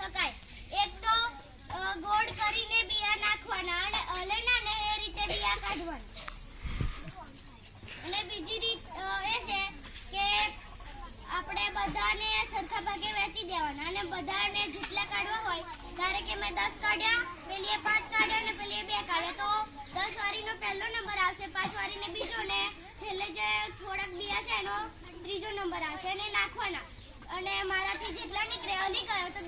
શકાય. એક તો ગોળ કરીને બિયા નાખવાના અને હલેના ને એ રીતે બિયા કાઢવાના. અને બીજી રીત એ છે કે આપણે બધાને સરખા ભાગે વેચી દેવાના. અને બધાને જેટલા કાઢવા હોય, ધારે કે મેં દસ કાઢ્યા, પેલીએ પાંચ કાઢ્યા અને પેલીએ બે કાઢ્યા, તો દસ વારીનો પહેલો નંબર આવશે, પાંચ વાળીને બીજો ને છેલ્લે જે થોડાક બિયા છે એનો ત્રીજો નંબર આવશે અને નાખવાના. અને મારાથી જેટલા નીકળે, અલી ગયો તો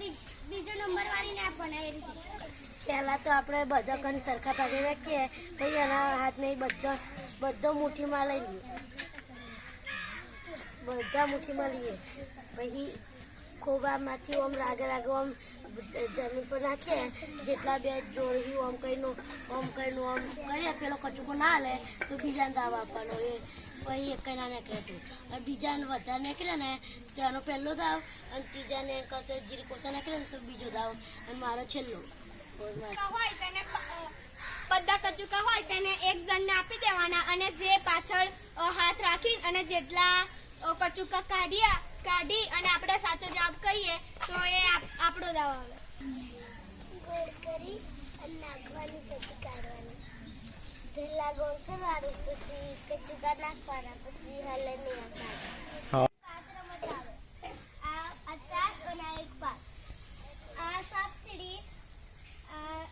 બીજો નંબર વાળીને આપવાના એ રીતે. પહેલા તો આપણે બધા કન સરખા ભાગે રાખીએ, પછી એના હાથને બધો બધો મુઠ્ઠીમાં લઈ લઈએ. બધા મુઠ્ઠીમાં લઈએ. પછી ખોબામાંથી આમ રાગે રાગે આમ જમીન પર નાખીએ જેટલા બે જોડી આમ કઈનું આમ કઈનું આમ કરીએ પેલો કચુકો ના લે તો બીજાને દાવ આપવાનો એ. પછી એક ના નીકળે છે અને બીજાને વધારે નીકળે ને તો એનો પહેલો દાવ, અને ત્રીજાને કશે જીરી કોસા નીકળે ને, તો બીજો દાવ. અને મારો છેલ્લો. હોય તેને બધા કચુકા હોય તેને એક જણને આપી દેવાના અને જે પાછળ હાથ રાખી અને જેટલા કચુકા કાઢ્યા કાઢી અને આપણે સાચો જવાબ કહીએ તો એ આપણો દાવ આવે. ગોળ કરી અને નાખવાની પછી કાઢવાની. પહેલા ગોળ કરવાનું પછી કચુકા નાખવાના પછી હલે નહીં આ આ ચાર અને આ એક પાંચ આ સાપ સીડી આ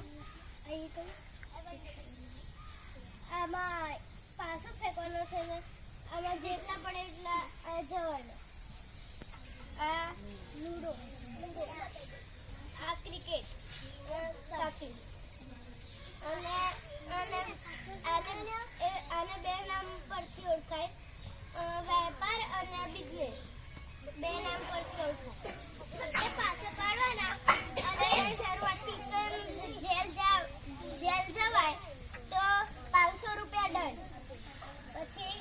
અહીં તો આમાં પાછો ફેંકવાનો છે ને આમાં જેટલા પડે એટલા આ જવાનો. આ લૂડો આ ક્રિકેટ. સાકી અને અને આને આને બે નામ પરથી ઓળખાય. વેપાર અને બિઝનેસ. બે નામ પરથી ઓળખાય. એ પાસે પાડવાના. અને શરૂઆતથી જેલ જા, જેલ જવાય તો પાંચસો રૂપિયા દંડ પછી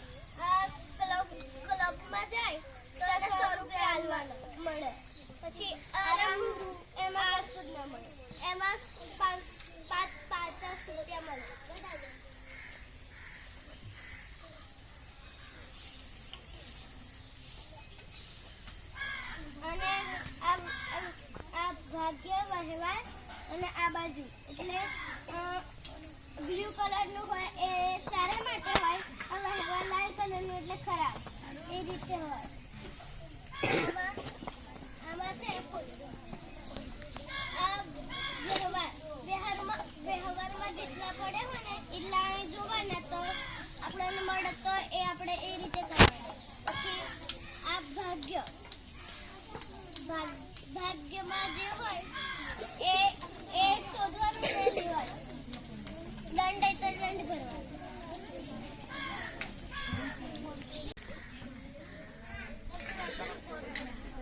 આ ક્લબ ક્લબમાં જાય તો એને સો રૂપિયા આલવાના મળે પછી આરામ એમાં કશું જ ના મળે એમાં પાંચ પાંચ પચાસ રૂપિયા મળે અને આ આ- આ ભાગ્ય વહેવાર અને આ સારા માટે હોય વહેવાર લાલ કલરનું એટલે ખરાબ. એ રીતે હોય. જેટલા પડે હોય ને, એટલા અહીં તો આપણને મળે તો એ આપણે એ રીતે કરવાના. પછી આ ભાગ્ય. ભાગ્યમાં જે હોય એ એ શોધવાનું સહેલું હોય દંડ હોય તો દંડ ભરવાનો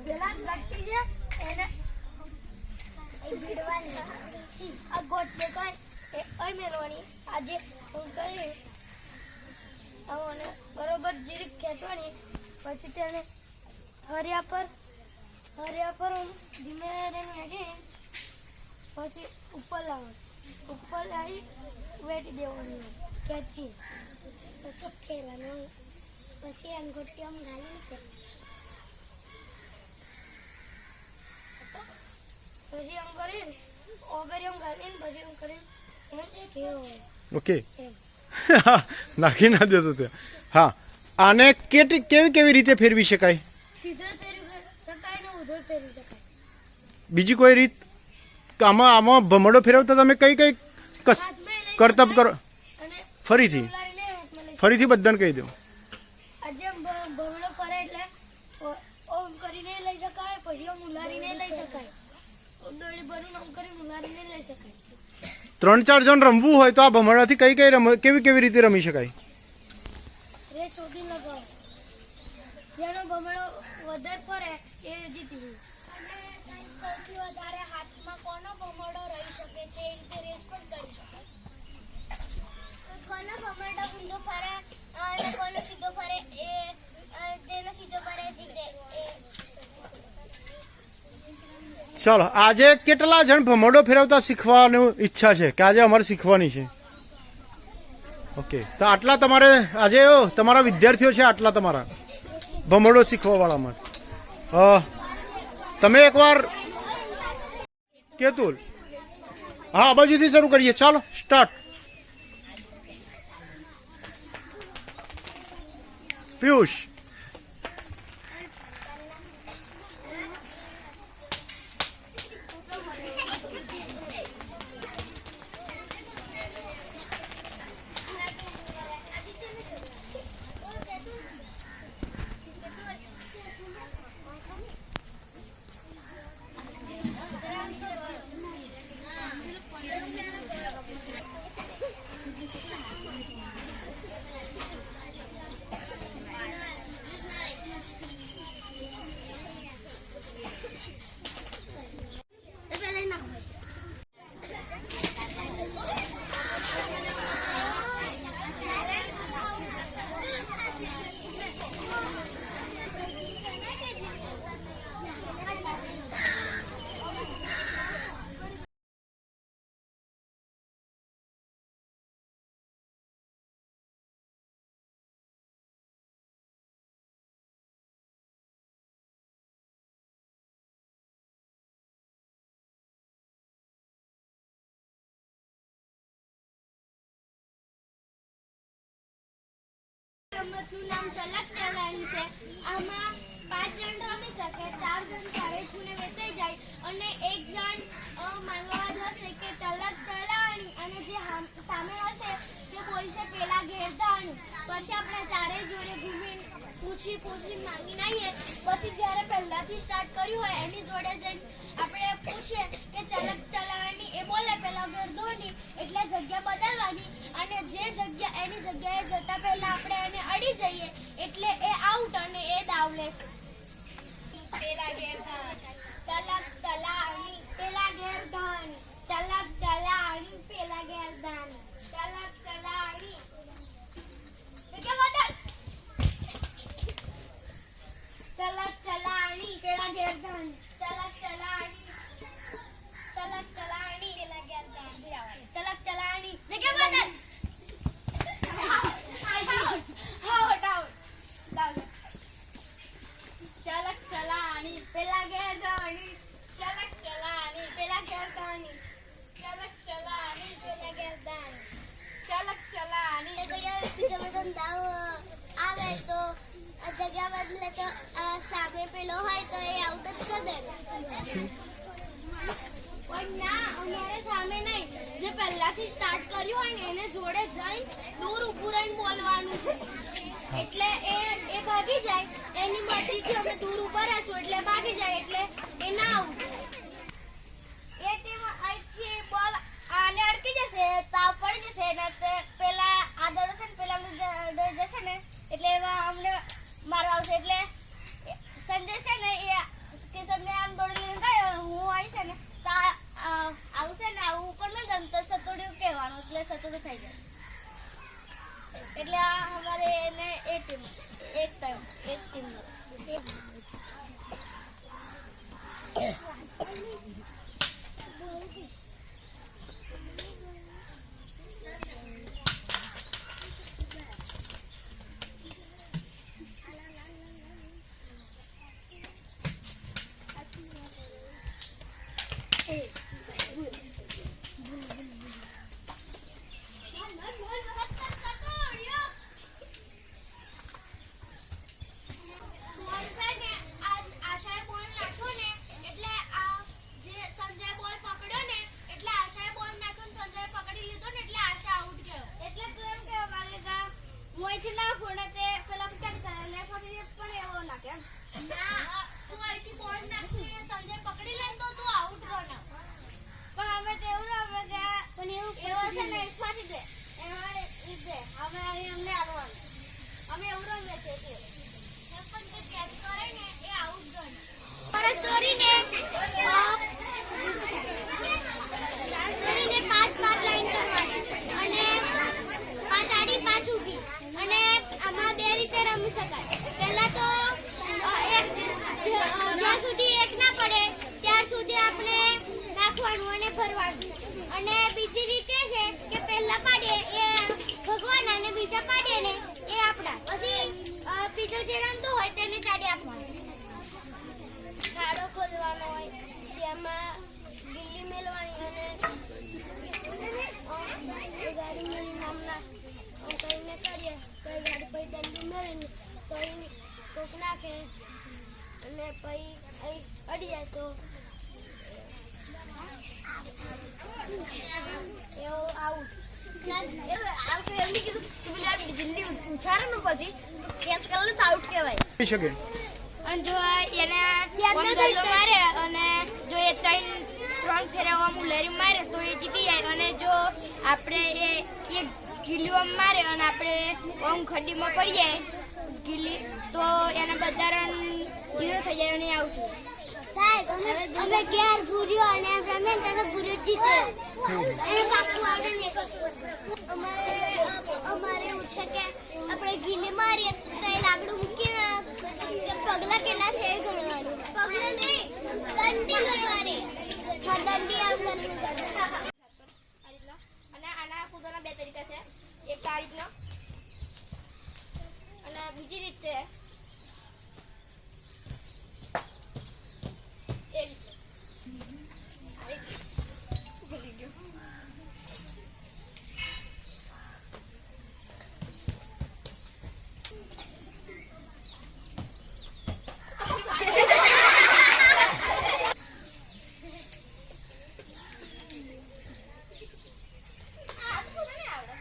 પેલા લટકી છે એને એ ભીડવાની આ ગોટ ને કોઈ એ અહીં મેળવાની આજે હું કરી અને બરોબર જીરીક ખેંચવાની પછી તેને હરિયા પર હરિયા કરો ધીમે રહીને પછી ઉપર લાવો. ઉપર લાવી વેટી દેવાનું. ખેંચી પછી ફેરવાનું પછી અંગૂઠી આમ ઘાલી પછી આમ કરીને ઓગળી આમ ઘાલીને પછી આમ કરીને ઓકે. એમ. નાખી ના દેતો ત્યાં હા. આને કેવી કેવી રીતે ફેરવી શકાય? સીધો ફેરવી શકાય. બીજી કોઈ રીત આમાં આમાં ભમડો ફેરવતા તમે કઈ કઈ કસ કરતબ કરો. ફરીથી. ફરીથી બધાને કહી દો. આજે આમ ભ- ભમણો કરે એટલે ઓમ કરીને લઈ શકાય પછી આમ ઉલારીને લઈ શકાય. દોડી ભરું આમ કરીને ઉલારીને લઈ શકાય. ત્રણ ચાર જણ રમવું હોય તો આ ભમરડાથી કઈ કઈ રમ કેવી કેવી રીતે રમી શકાય? જેનો ભમણો વધારે ફરે એ જીતી ગયું. સૌથી વધારે હાથમાં કોનો ભમરડો રહી શકે છે એ રીતે રેસ પણ કરી શકે. કોનો ભમરડો ઊંધો ફરે અને કોનો સીધો ફરે એ જેનો સીધો ફરે જીતે. ચાલો આજે કેટલા જણ ભમરડો ફેરવતા શીખવાની ઈચ્છા છે? કે આજે અમારે શીખવાની છે? ઓકે. તો આટલા તમારે આજે તમારા વિદ્યાર્થીઓ છે આટલા તમારા? ભમરડો શીખવા વાળામાં અ, તમે એકવાર કેતુલ હા બાજુથી શરૂ કરીએ. ચાલો સ્ટાર્ટ. પિયુષ. રમતનું નામ ચલક ચલાણી છે. આમાં પાંચ જણ રમી શકે, ચાર જણ ચારે છૂને વેચાઈ જાય. અને એક જણ માંગવા જશે કે ચલક ચલાણી અને જે સામે હશે તે પોલીસે પેલા ઘેર ધાણી પછી આપણે ચારે જોડે ભૂમિ પૂછી પૂછી માંગીને આવીએ પછી જ્યારે પહેલાથી સ્ટાર્ટ કર્યું હોય એની જોડે જઈને આપણે પૂછીએ કે ચલક ચલાવવાની એ બોલે પેલા ઘેર ધોની એટલે જગ્યા બદલવાની. અને જે જગ્યા એની જગ્યાએ જતા પહેલા આપણે એને અડી જઈએ એટલે એ આઉટ અને એ દાવ લેશે. પેલા ઘેર ચલક ચલાવવાની પેલા ઘેર ધાણી ચલક ચલાણી પેલા ધાણી ચલક ચલાણી જગ્યા બદલ ચલક ચલાણી પેલા ઘેર ધાણી ચલક ચલાણી ચલક ચલાણી પેલા ઘેર ધાણી ચલક ચલાણી જગ્યા બદલ આઉટ આઉટ આઉટ ચલક ચલાણી પેલા ઘેર ધાણી ચલક ચલાણી પેલા ઘેર ધાણી ચલક ચલાણી પેલા ઘેર ધાણી ચલક ચલાણી બીજો બધો દાવ આવે તો આ જગ્યા બદલે તો સામે પેલો હોય તો એ આઉટ જ કરી દે. પણ ના અમારે સામે નહીં. જે પહેલાથી સ્ટાર્ટ કર્યું હોય ને એને જોડે જઈને દૂર ઊભું રહીને બોલવાનું. છે એટલે એ એ ભાગી જાય. એની મરજીથી અમે દૂર ઊભા રહેશું એટલે ભાગી જાય એટલે એ ના આઉટ એ ટીમ અહીંથી બોલ આને અડકી જશે તાવ પડી જશે ને પેલા આ દડો છે ને પેલા જશે ને એટલે એવા અમને મારવા આવશે એટલે એ સંજય છે ને એ કે સંજય આમ દોડી લઈને ગયો હું આવી છે ને તો આવશે ને આવું ઉપર ન જમ તો સતોડિયું કહેવાનું, એટલે સતોડિયું થઈ જાય. એટલે આ અમારે એને એક ટીમ એક ટાઈમ એક ટીમ દંડું મેળવીને પછી કોક નાખે અને પછી અહીં અડી તો એવો આઉટ અને જો એને મારે અને જો એ ત્રણ ત્રણ ફેરા આમ મારે તો એ જીતી જાય. અને જો આપણે એ એક ગીલી ઓમ મારે અને આપણે ઓમ ખડીમાં પડીએ ગીલી તો એના બધા રન ઝીરો થઈ જાય અને આઉટ સાહેબ અમે અમે ભૂર્યો અને એમ રમે ને ત્યારે ભૂર્યો જીતે. એને પાક્કું આવડે ને જ અમારે અમારે એવું છે કે આપણે ગીલી મારીએ તો એ લાકડું મૂકીને કે પગલા કેટલા છે એ ગણવાનું પગલા નહીં દંડી ગણવાની હા દંડી આમ કરવી આ રીતના અને આના બે તરીકા છે. એક આ રીતનો અને બીજી રીત છે એ રીતે. આ રીતે. ભૂલી ગયો. આ તો મને નહીં આવડે.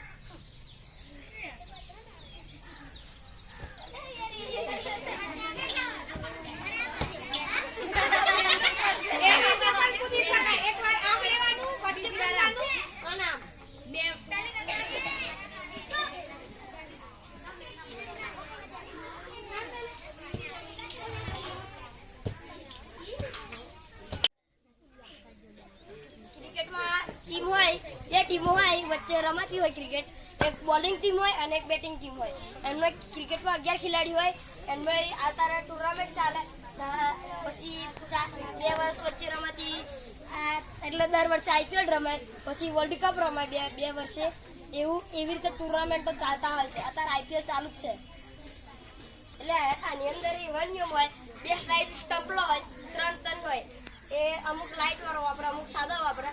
ક્રિકેટમાં ટીમ હોય બે ટીમો હોય વચ્ચે રમાતી હોય ક્રિકેટ, એક બોલિંગ ટીમ હોય અને એક બેટિંગ ટીમ હોય. એમાં ક્રિકેટમાં અગિયાર ખેલાડી હોય, એમનો આ તારા ટુર્નામેન્ટ ચાલે. પછી બે વર્ષ વચ્ચે રમાતી એટલે દર વર્ષે આઈપીએલ રમાય પછી વર્લ્ડ કપ રમાય બે બે વર્ષે. એવું, એવી રીતે ટુર્નામેન્ટો ચાલતા હોય છે. અત્યારે આઈપીએલ ચાલુ જ છે. એટલે આની અંદર એવા નિયમ હોય, બે સાઈડ સ્ટમ્પલો હોય, ત્રણ ત્રણ હોય. એ અમુક લાઇટ વાળો વાપરે, અમુક સાદા વાપરે.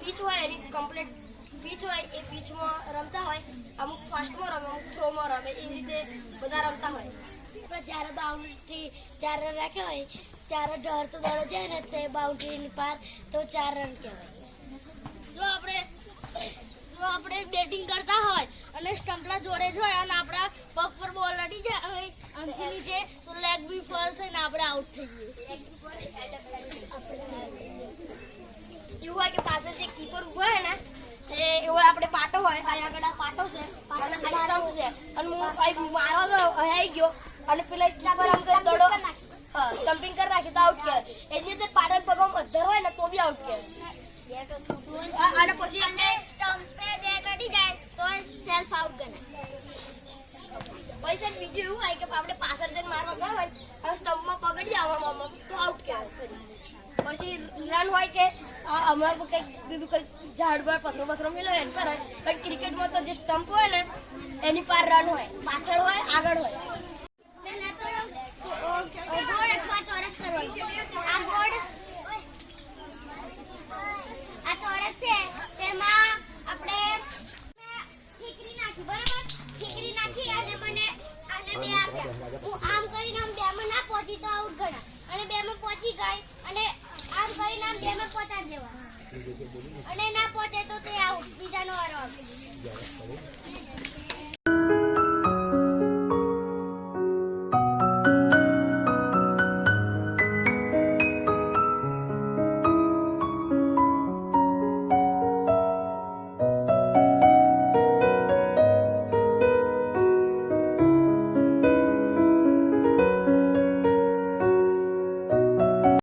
પીચ હોય એની કમ્પ્લીટ પીચ હોય, એ પીચમાં રમતા હોય, અમુક ફાસ્ટમાં રમે, અમુક થ્રોમાં રમે, એ રીતે બધા રમતા હોય. આપણે જ્યારે બાઉન્ડ્રી ચાર રન રાખ્યા હોય, ત્યારે દોડતો દોડો જાય ને, તે બાઉન્ડ્રીની પાર તો ચાર રન કહેવાય. જો આપણે જો આપણે બેટિંગ કરતા હોય અને સ્ટમ્પલા જોડે જ હોય અને આપણા પગ પર બોલ અડી જાય હોય આમથી નીચે, તો લેગ બી ફોલ થઈને આપણે આઉટ થઈ જઈએ. એવું હોય કે પાસે જે કીપર ઊભો હોય ને એવો આપણે પાટો હોય અહીં આગળ પાટો છે અહીં મારવા ગયો અહીં ગયો. અને આઉટ કહેવાય. એની અંદર પાટણ પગમાં અધર હોય તો બી આઉટ કહેવાય. અને પછી આપણે સ્ટમ્પે બેટ સેલ્ફ આઉટ ગણાય પૈસા બીજું એવું હોય કે આપણે પાછળ જઈને મારવા ગયા હોય અને સ્ટમ્પમાં પકડી આવવામાં આઉટ કહેવાય. પછી રન હોય કે અમારે કંઈક બીજું કંઈક ઝાડ પર પથરો પથરો હોય પણ ક્રિકેટમાં તો જે સ્ટમ્પ હોય ને, એની પર રન હોય. પાછળ હોય, આગળ હોય. ચોરસ કરવાનું. આ ગોળ, આ ચોરસ છે, તેમાં આપણે ઠીકરી નાખી, બરાબર? અને મને આને બે આપ્યા. હું આમ કરીને આમ બેમાં ના પહોંચી તો આઉટ ગણા અને બેમાં પહોંચી ગઈ અને આમ નામ બે માં પહોંચાડી દેવા અને ના પહોંચે તો તે આવું બીજાનો વારો આવશે.